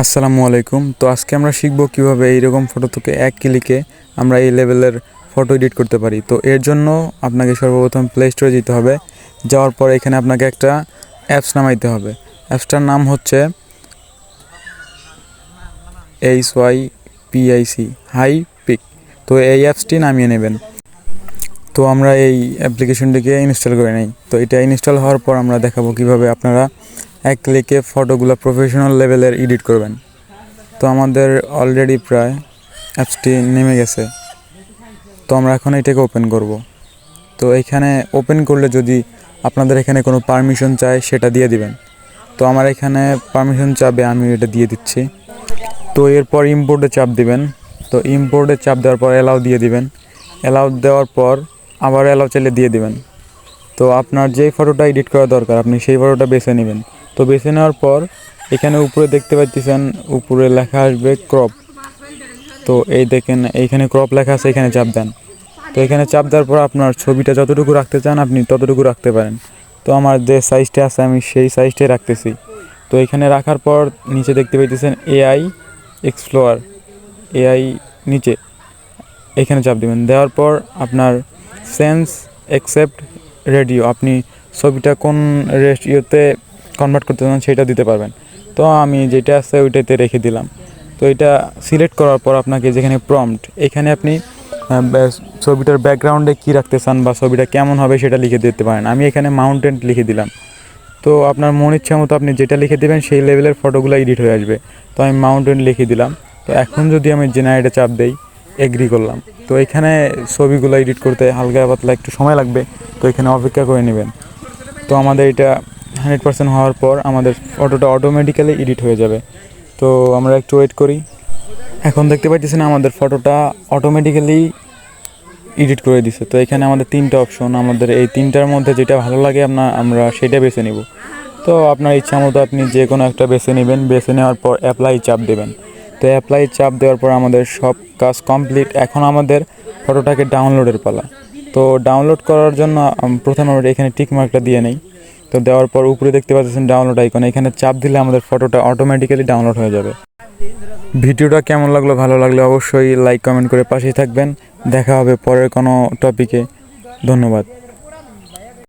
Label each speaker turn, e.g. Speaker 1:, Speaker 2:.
Speaker 1: আসসালামু আলাইকুম। তো আজকে আমরা শিখব কীভাবে এইরকম ফটো থেকে এক ক্লিকে আমরা এই লেভেলের ফটো এডিট করতে পারি। তো এর জন্য আপনাকে সর্বপ্রথম প্লে স্টোরে যেতে হবে। যাওয়ার পর এখানে আপনাকে একটা অ্যাপস নামাইতে হবে। অ্যাপসটার নাম হচ্ছে H Y P I C Hypic তো এই অ্যাপসটি নামিয়ে নেবেন। তো আমরা এই অ্যাপ্লিকেশনটিকে ইনস্টল করে নিই। তো এটা ইনস্টল হওয়ার পর আমরা দেখাবো কীভাবে আপনারা এক ক্লিকে ফটোগুলো প্রফেশনাল লেভেলের এডিট করবেন। তো আমাদের অলরেডি প্রায় অ্যাপসটি নেমে গেছে। তো আমরা এখন এটাকে ওপেন করব। তো এখানে ওপেন করলে যদি আপনাদের এখানে কোনো পারমিশন চায়, সেটা দিয়ে দিবেন। তো আমার এখানে পারমিশন চাবে আমি এটা দিয়ে দিচ্ছি। তো এরপর ইম্পোর্টে চাপ দিবেন। তো ইম্পোর্টে চাপ দেওয়ার পর অ্যালাউ দিয়ে দিবেন। অ্যালাউ দেওয়ার পর আবার অ্যালাউ চাইলে দিয়ে দিবেন। তো আপনার যেই ফটোটা এডিট করা দরকার, আপনি সেই ফটোটা বেছে নেবেন। তো বেছে নেওয়ার পর এখানে উপরে দেখতে পাচ্ছেন উপরে লেখা আসবে ক্রপ তো এই দেখেন, এইখানে ক্রপ লেখা আছে, এখানে চাপ দেন। তো এখানে চাপ দেওয়ার পর আপনার ছবিটা যতটুকু রাখতে চান, আপনি ততটুকু রাখতে পারেন। তো আমার যে সাইজটা আছে, আমি সেই সাইজটাই রাখতেছি। তো এখানে রাখার পর নিচে দেখতে পাইতেছেন এআই এক্সপ্লোয়ার এআই নিচে, এখানে চাপ দেবেন। দেওয়ার পর আপনার সেন্স অ্যাকসেপ্ট রেডিও আপনি ছবিটা কোন রেডিওতে কনভার্ট করতে চান, সেটা দিতে পারবেন। তো আমি যেটা আছে ওইটাতে রেখে দিলাম। তো এটা সিলেক্ট করার পর আপনাকে যেখানে প্রম্পট এখানে আপনি ছবিটার ব্যাকগ্রাউন্ডে কী রাখতে চান বা ছবিটা কেমন হবে সেটা লিখে দিতে পারেন। আমি এখানে মাউন্টেন লিখে দিলাম। তো আপনার মন ইচ্ছা মতো আপনি যেটা লিখে দেবেন, সেই লেভেলের ফটোগুলো এডিট হয়ে আসবে। তো আমি মাউন্টেন লিখে দিলাম। তো এখন যদি আমি জেনারেটে চাপ দেই এগ্রি করলাম। তো এখানে ছবিগুলো এডিট করতে হালকা পাতলা একটু সময় লাগবে। তো এখানে অপেক্ষা করে নেবেন। তো আমাদের এটা হান্ড্রেড পার্সেন্ট হওয়ার পর আমাদের ফটোটা অটোমেটিক্যালি এডিট হয়ে যাবে। তো আমরা একটু ওয়েট করি। এখন দেখতে পাচ্ছেন আমাদের ফটোটা অটোমেটিক্যালি এডিট করে দিছে। তো এখানে আমাদের তিনটা অপশন আমাদের এই তিনটার মধ্যে যেটা ভালো লাগে আপনার আমরা সেটা বেছে নিব। তো আপনার ইচ্ছা মতো আপনি যে কোনো একটা বেছে নেবেন। বেছে নেওয়ার পর অ্যাপ্লাই চাপ দেবেন। তো অ্যাপ্লাই চাপ দেওয়ার পর আমাদের সব কাজ কমপ্লিট এখন আমাদের ফটোটাকে ডাউনলোডের পালা। তো ডাউনলোড করার জন্য প্রথমে আমরা এখানে টিক মার্কটা দিয়ে নেই। তো দেওয়ার পর উপরে দেখতে পাচ্ছেন ডাউনলোড আইকন এখানে চাপ দিলে আমাদের ফটোটা অটোমেটিক্যালি ডাউনলোড হয়ে যাবে। ভিডিওটা কেমন লাগল, ভালো লাগলে অবশ্যই লাইক কমেন্ট করে পাশেই থাকবেন। দেখা হবে পরের কোনো টপিকে ধন্যবাদ।